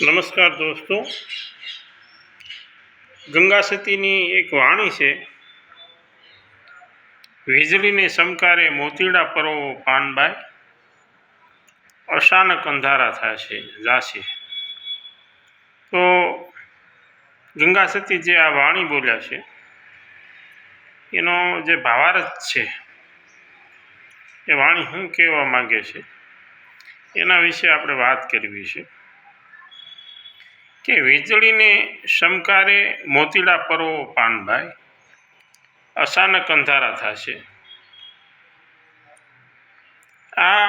નમસ્કાર દોસ્તો. ગંગા સતીની એક વાણી છે, વીજળીને સમકારે મોતીડા પરો પાનબાઈ અચાનક અંધારા થશે, જાશે. તો ગંગા સતી જે આ વાણી બોલ્યા છે, એનો જે ભાવાર્થ છે, એ વાણી શું કહેવા માંગે છે, એના વિશે આપણે વાત કરવી છે. કે વીજળીને શમકારે મોતીડા પરવો પાનભાઈ, અચાનક અંધારા થશે. આ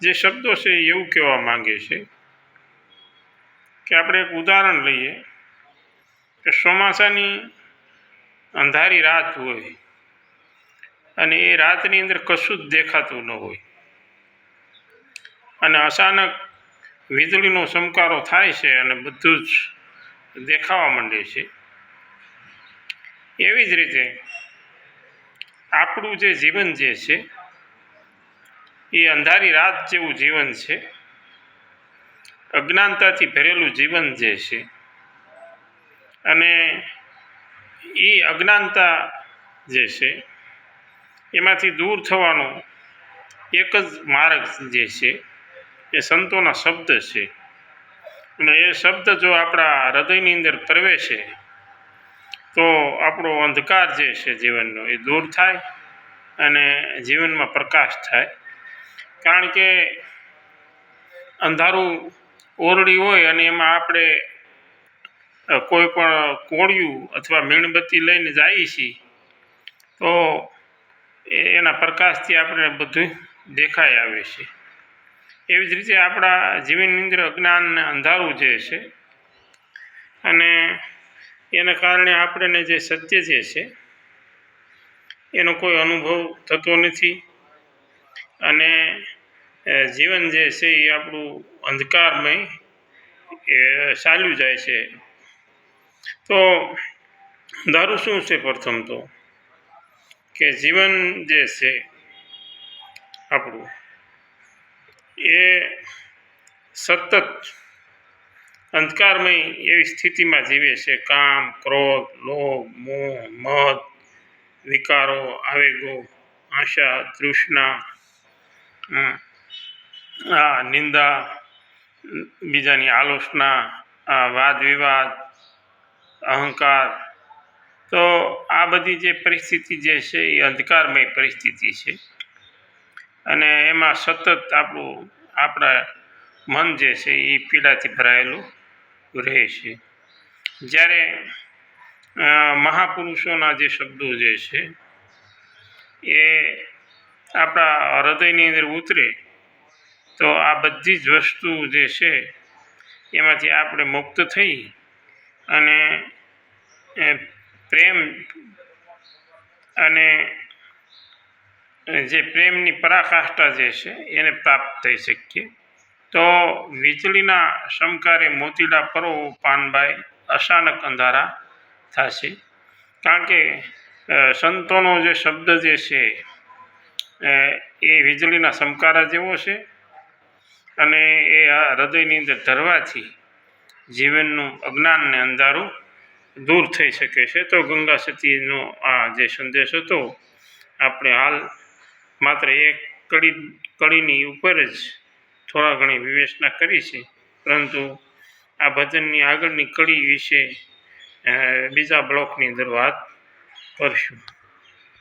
જે શબ્દો છે એવું કહેવા માંગે છે કે આપણે એક ઉદાહરણ લઈએ કે ચોમાસાની અંધારી રાત હોય અને એ રાતની અંદર કશું જ દેખાતું ન હોય અને અચાનક વીજળીનો ચમકારો થાય છે અને બધું જ દેખાવા માંડે છે. એવી જ રીતે આપણું જે જીવન જે છે, એ અંધારી રાત જેવું જીવન છે. અજ્ઞાનતાથી ભરેલું જીવન જે છે, અને એ અજ્ઞાનતા જે છે, એમાંથી દૂર થવાનો એક જ માર્ગ જે છે એ સંતોના શબ્દ છે. અને એ શબ્દ જો આપણા હૃદયની અંદર પ્રવેશે, તો આપણો અંધકાર જે છે જીવનનો એ દૂર થાય અને જીવનમાં પ્રકાશ થાય. કારણ કે અંધારું ઓરડી હોય અને એમાં આપણે કોઈ પણ કોળિયું અથવા મીણબત્તી લઈને જઈએ છીએ, તો એના પ્રકાશથી આપણે બધું દેખાઈ આવે છે. એવી જ રીતે આપણા જીવનની અંદર અજ્ઞાન અંધારું જે છે અને એના કારણે આપણને જે સત્ય જે છે, એનો કોઈ અનુભવ થતો નથી અને જીવન જે છે એ આપણું અંધકારમય, એ ચાલ્યું જાય છે. તો દારૂ શું છે પ્રથમ તો? કે જીવન જે છે આપણું એ સતત અંધકારમય એવી સ્થિતિમાં જીવે છે. કામ, ક્રોધ, લોભ, મોહ, મદ, વિકારો, આવેગો, આશા, તૃષ્ણા આ નિંદા, બીજાની આલોચના, આ વાદ વિવાદ અહંકાર. તો આ બધી જે પરિસ્થિતિ જે છે એ અંધકારમય પરિસ્થિતિ છે. અને એમાં સતત આપણું, આપણા મન જે છે એ પીડાથી ભરાયેલું રહે છે. જ્યારે મહાપુરુષોના જે શબ્દો જે છે, એ આપણા હૃદયની અંદર ઉતરે, તો આ બધી જ વસ્તુ જે છે, એમાંથી આપણે મુક્ત થઈ અને પ્રેમ અને જે પ્રેમની પરાકાષ્ઠા જે છે, એને પ્રાપ્ત થઈ શકીએ. તો વીજળીના શમકારે મોતીડા પરો પાનભાઈ અચાનક અંધારા થશે. કારણ કે સંતોનો જે શબ્દ જે છે એ વીજળીના સમકારા જેવો છે અને એ હૃદયની અંદર ધરવાથી જીવનનું અજ્ઞાનને અંધારું દૂર થઈ શકે છે. તો ગંગા સતીનો આ જે સંદેશ હતો, આપણે હાલ માત્ર એક કડી કડીની ઉપર જ થોડા ઘણી વિવેચના કરી છે. પરંતુ આ ભજનની આગળની કડી વિશે બીજા બ્લોકની અંદર વાત કરશું.